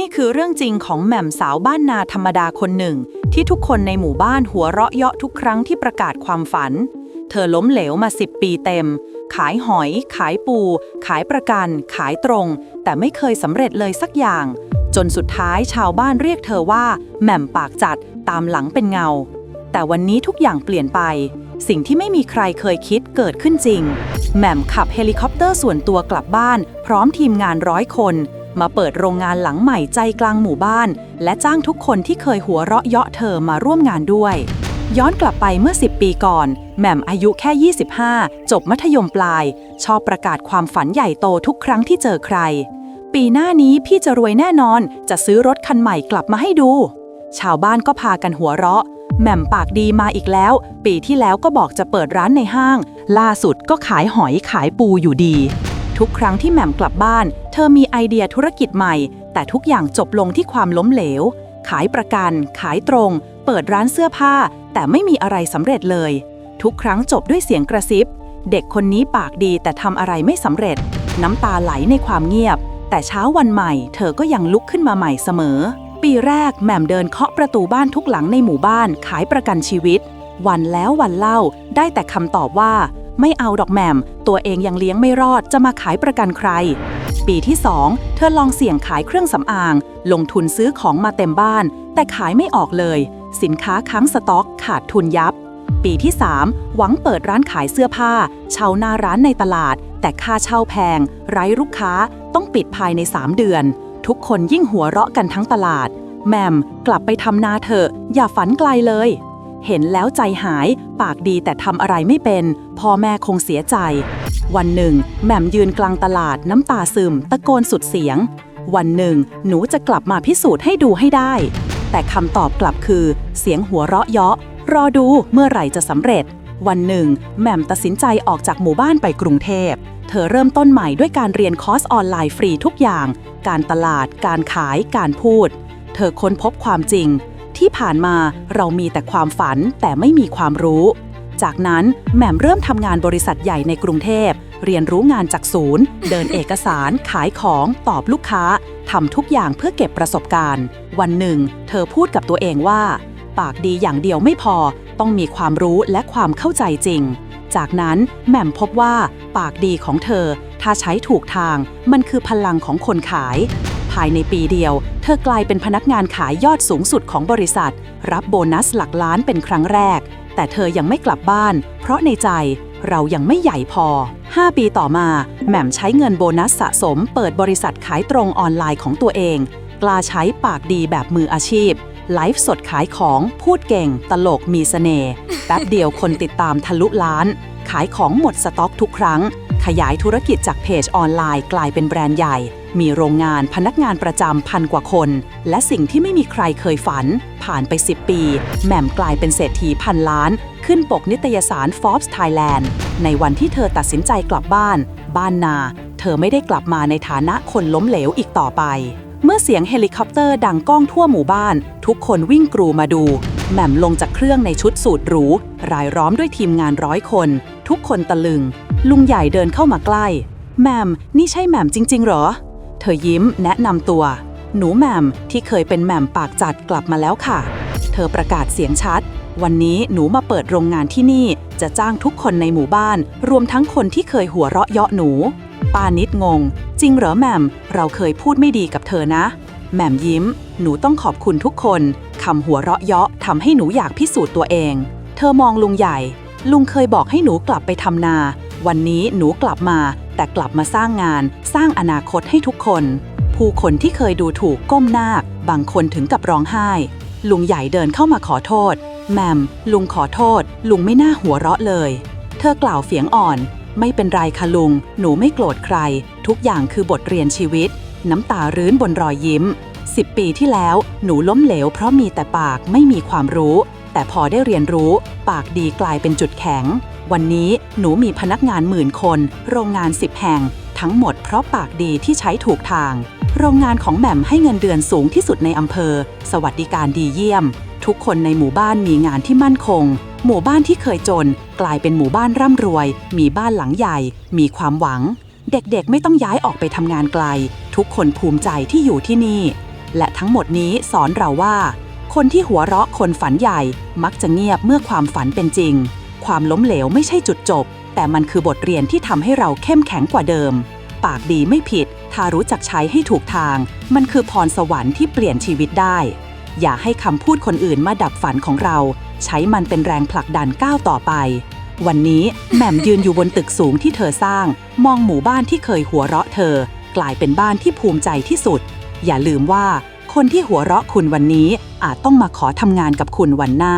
นี่คือเรื่องจริงของแหม่มสาวบ้านนาธรรมดาคนหนึ่ง ที่ทุกคนในหมู่บ้านหัวเราะเยาะทุกครั้งที่ประกาศความฝัน เธอล้มเหลวมา 10 ปีเต็ม ขายหอย ขายปู ขายประกัน ขายตรง แต่ไม่เคยสำเร็จเลยสักอย่าง จนสุดท้ายชาวบ้านเรียกเธอว่าแหม่มปากจัดตามหลังเป็นเงา แต่วันนี้ทุกอย่างเปลี่ยนไป สิ่งที่ไม่มีใครเคยคิดเกิดขึ้นจริงแหม่มขับเฮลิคอปเตอร์ส่วนตัวกลับบ้าน พร้อมทีมงานร้อยคน มาเปิดโรงงานหลังใหม่ใจกลางหมู่บ้าน และจ้างทุกคนที่เคยหัวเราะเยาะเธอมาร่วมงานด้วย ย้อนกลับไปเมื่อ 10 ปีก่อน แหม่มอายุแค่ 25 จบมัธยมปลาย ชอบประกาศความฝันใหญ่โตทุกครั้งที่เจอใคร ปีหน้านี้พี่จะรวยแน่นอน จะซื้อรถคันใหม่กลับมาให้ดู ชาวบ้านก็พากันหัวเราะแหม่มปากดีมาอีกแล้ว ปีที่แล้วก็บอกจะเปิดร้านในห้าง ล่าสุดก็ขายหอยขายปูอยู่ดี ทุกครั้งที่แหม่มกลับบ้าน เธอมีไอเดียธุรกิจใหม่ แต่ทุกอย่างจบลงที่ความล้มเหลว ขายประกัน ขายตรง เปิดร้านเสื้อผ้า แต่ไม่มีอะไรสำเร็จเลย ทุกครั้งจบด้วยเสียงกระซิบ เด็กคนนี้ปากดีแต่ทำอะไรไม่สำเร็จ น้ำตาไหลในความเงียบ แต่เช้าวันใหม่ เธอก็ยังลุกขึ้นมาใหม่เสมอ ปีแรกแหม่มเดินเคาะประตูบ้านทุกหลังในหมู่บ้านขายประกันชีวิต วันแล้ววันเล่าได้แต่คำตอบว่า ไม่เอาดอกแหม่ม ตัวเองยังเลี้ยงไม่รอดจะมาขายประกันใคร ปีที่ 2 เธอลองเสี่ยงขายเครื่องสำอาง ลงทุนซื้อของมาเต็มบ้าน แต่ขายไม่ออกเลย สินค้าค้างสต็อกขาดทุนยับ ปีที่ 3 หวังเปิดร้านขายเสื้อผ้า เช่าหน้าร้านในตลาด แต่ค่าเช่าแพง ไร้ลูกค้า ต้องปิดภายใน 3 เดือน ทุกคนยิ่งหัวเราะกันทั้งตลาดแมมกลับไปทำนาเถอะ อย่าฝันไกลเลย เห็นแล้วใจหาย ปากดีแต่ทำอะไรไม่เป็น พ่อแม่คงเสียใจ วันหนึ่งแหม่มยืนกลางตลาดน้ำตาซึม ตะโกนสุดเสียง วันหนึ่ง หนูจะกลับมาพิสูจน์ให้ดูให้ได้ แต่คำตอบกลับคือ เสียงหัวเราะเยาะ รอดูเมื่อไหร่จะสำเร็จ วันหนึ่งแหม่มตัดสินใจออกจากหมู่บ้านไปกรุงเทพเธอเริ่มต้นใหม่ด้วยการเรียนคอร์สออนไลน์ฟรีทุกอย่าง การตลาด การขาย การพูด เธอค้นพบความจริง ที่ผ่านมาเรามีแต่ความฝันแต่ไม่มีความรู้ จากนั้นแหม่มเริ่มทำงานบริษัทใหญ่ในกรุงเทพ เรียนรู้งานจากศูนย์ เดินเอกสาร ขายของ ตอบลูกค้าทำทุกอย่างเพื่อเก็บประสบการณ์ วันหนึ่ง เธอพูดกับตัวเองว่า ปากดีอย่างเดียวไม่พอ ต้องมีความรู้และความเข้าใจจริง จากนั้นแหม่มพบว่า ปากดีของเธอ ถ้าใช้ถูกทาง มันคือพลังของคนขาย ภายในปีเดียว เธอกลายเป็นพนักงานขายยอดสูงสุดของบริษัท รับโบนัสหลักล้านเป็นครั้งแรก แต่เธอยังไม่กลับบ้าน เพราะในใจเรายังไม่ใหญ่พอ 5 ปีต่อมาแหม่มใช้เงินโบนัสสะสม เปิดบริษัทขายตรงออนไลน์ของตัวเอง กล้าใช้ปากดีแบบมืออาชีพ ไลฟ์สดขายของพูดเก่ง ตลกมีเสน่ห์แป๊บเดียวคนติดตามทะลุล้าน ขายของหมดสต็อกทุกครั้ง ขยายธุรกิจจากเพจออนไลน์กลายเป็นแบรนด์ใหญ่ มีโรงงานพนักงานประจำพันกว่าคน และสิ่งที่ไม่มีใครเคยฝัน ผ่านไป 10 ปี แหม่มกลายเป็นเศรษฐีพันล้าน ขึ้นปกนิตยสาร Forbes Thailand ในวันที่เธอตัดสินใจกลับบ้าน บ้านนา เธอไม่ได้กลับมาในฐานะคนล้มเหลวอีกต่อไป เมื่อเสียงเฮลิคอปเตอร์ดังก้องทั่วหมู่บ้าน ทุกคนวิ่งกรูมาดู แหม่มลงจากเครื่องในชุดสูทหรู รายล้อมด้วยทีมงานร้อยคน ทุกคนตะลึง ลุงใหญ่เดินเข้ามาใกล้ แหม่มนี่ใช่แหม่มจริง ๆ เหรอ เธอยิ้มแนะนำตัว หนูแหม่มที่เคยเป็นแหม่มปากจัดกลับมาแล้วค่ะ เธอประกาศเสียงชัด วันนี้หนูมาเปิดโรงงานที่นี่ จะจ้างทุกคนในหมู่บ้าน รวมทั้งคนที่เคยหัวเราะเยาะหนูป้านิดงง จริงเหรอแหม่ม เราเคยพูดไม่ดีกับเธอนะ แหม่มยิ้ม หนูต้องขอบคุณทุกคนคำหัวเราะเยาะทำให้หนูอยากพิสูจน์ตัวเอง เธอมองลุงใหญ่ ลุงเคยบอกให้หนูกลับไปทำนา วันนี้หนูกลับมา แต่กลับมาสร้างงาน สร้างอนาคตให้ทุกคน ผู้คนที่เคยดูถูกก้มหน้าบางคนถึงกับร้องไห้ ลุงใหญ่เดินเข้ามาขอโทษ แมม ลุงขอโทษ ลุงไม่น่าหัวเราะเลย เธอกล่าวเสียงอ่อน ไม่เป็นไรคะลุง หนูไม่โกรธใคร ทุกอย่างคือบทเรียนชีวิต น้ำตารื้นบนรอยยิ้ม10ปีที่แล้วหนูล้มเหลวเพราะมีแต่ปากไม่มีความรู้ แต่พอได้เรียนรู้ ปากดีกลายเป็นจุดแข็ง วันนี้หนูมีพนักงานหมื่นคน โรงงาน10แห่ง ทั้งหมดเพราะปากดีที่ใช้ถูกทาง โรงงานของแหม่มให้เงินเดือนสูงที่สุดในอำเภอ สวัสดิการดีเยี่ยม ทุกคนในหมู่บ้านมีงานที่มั่นคง หมู่บ้านที่เคยจน กลายเป็นหมู่บ้านร่ำรวย มีบ้านหลังใหญ่ มีความหวัง เด็กๆไม่ต้องย้ายออกไปทำงานไกล ทุกคนภูมิใจที่อยู่ที่นี่ และทั้งหมดนี้สอนเราว่า คนที่หัวเราะคนฝันใหญ่ มักจะเงียบเมื่อความฝันเป็นจริง ความล้มเหลวไม่ใช่จุดจบ แต่มันคือบทเรียนที่ทำให้เราเข้มแข็งกว่าเดิม ปากดีไม่ผิด ถ้ารู้จักใช้ให้ถูกทาง มันคือพรสวรรค์ที่เปลี่ยนชีวิตได้ อย่าให้คำพูดคนอื่นมาดับฝันของเรา ใช้มันเป็นแรงผลักดันก้าวต่อไป วันนี้แหม่มยืนอยู่บนตึกสูงที่เธอสร้าง มองหมู่บ้านที่เคยหัวเราะเธอ กลายเป็นบ้านที่ภูมิใจที่สุด อย่าลืมว่า คนที่หัวเราะคุณวันนี้อาจต้องมาขอทำงานกับคุณวันหน้า